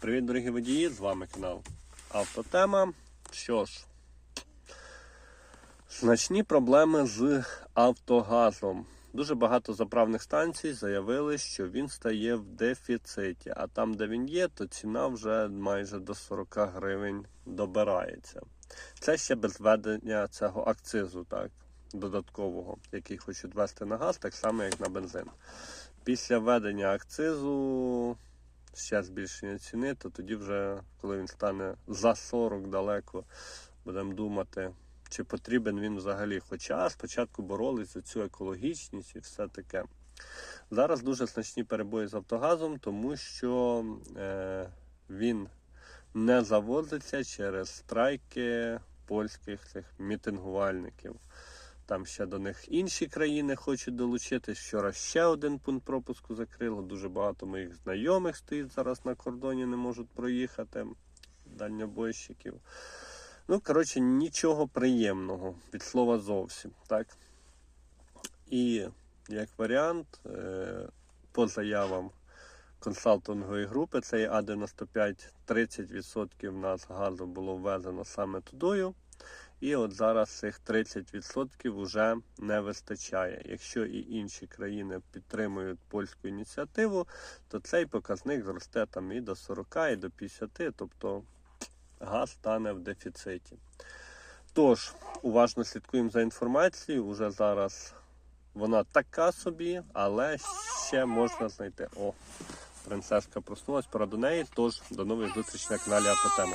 Привіт, дорогі водії! З вами канал Автотема. Що ж, значні проблеми з Автогазом. Дуже багато заправних станцій заявили, що він стає в дефіциті, а там, де він є, то ціна вже майже до 40 гривень добирається. Це ще без введення цього акцизу, так, додаткового, який хочуть ввести на газ, так само, як на бензин. Після введення акцизу ще збільшення ціни, то тоді вже, коли він стане за 40 далеко, будемо думати, чи потрібен він взагалі. Хоча спочатку боролись за цю екологічність і все таке. Зараз дуже значні перебої з Автогазом, тому що е, він не завозиться через страйки польських цих мітингувальників. Там ще до них інші країни хочуть долучитись. Вчора ще один пункт пропуску закрило. Дуже багато моїх знайомих стоїть зараз на кордоні, не можуть проїхати. Дальнобойщиків. Ну, коротше, нічого приємного від слова зовсім. так. І як варіант, е, по заявам консалтингової групи, цей А95 30% в нас газу було ввезено саме тудою. І от зараз цих 30% вже не вистачає. Якщо і інші країни підтримують польську ініціативу, то цей показник зросте там і до 40, і до 50, тобто газ стане в дефіциті. Тож, уважно слідкуємо за інформацією. Уже зараз вона така собі, але ще можна знайти. О, принцеска проснулась, пора до неї. Тож, до нових зустрічей на каналі Автотема.